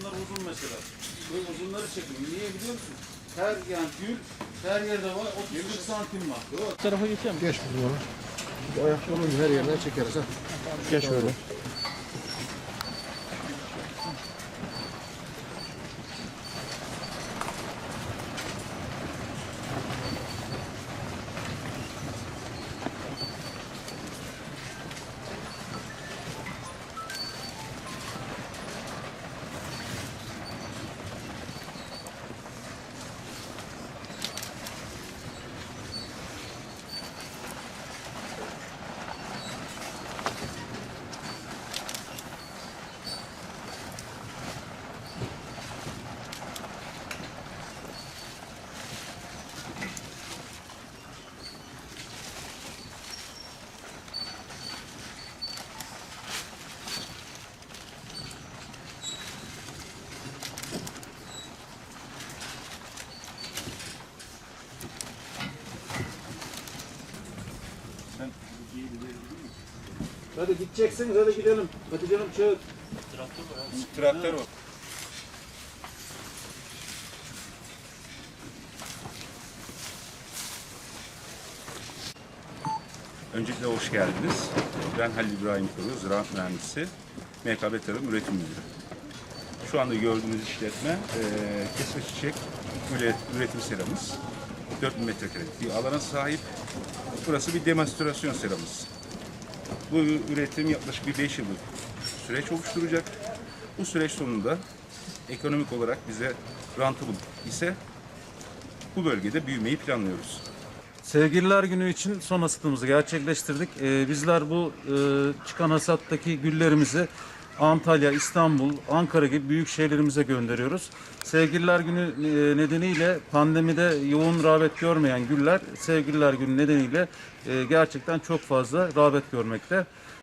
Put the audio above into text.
Şunlar uzun mesela. Böyle uzunları çekin. Niye biliyor musun? Her yani gül her yerde var. 30 santim var. Tarafa geçeceğim. Geç bizim onu. Bu ayakkabının her yerine çekeriz ha. Geç böyle. Hadi gideceksiniz hadi gidelim. Hadi canım çağır. Traktör o. Öncelikle hoş geldiniz. Ben Halil İbrahim Kuru, ziraat mühendisi, MKB Tarım Üretim Müdürü. Şu anda gördüğünüz işletme eee kesme çiçek üre- üretim seramız. 4000 metrekarelik bir alana sahip. Burası bir demonstrasyon seramız. Bu üretim yaklaşık bir 5 yıllık süreç oluşturacak. Bu süreç sonunda ekonomik olarak bize rentable ise bu bölgede büyümeyi planlıyoruz. Sevgililer Günü için son hasatımızı gerçekleştirdik. Ee, bizler bu e, çıkan hasattaki güllerimizi Antalya, İstanbul, Ankara gibi büyük şehirlerimize gönderiyoruz. Sevgililer Günü e, nedeniyle pandemide yoğun rağbet görmeyen güller Sevgililer Günü nedeniyle e, gerçekten çok fazla rağbet görmekte.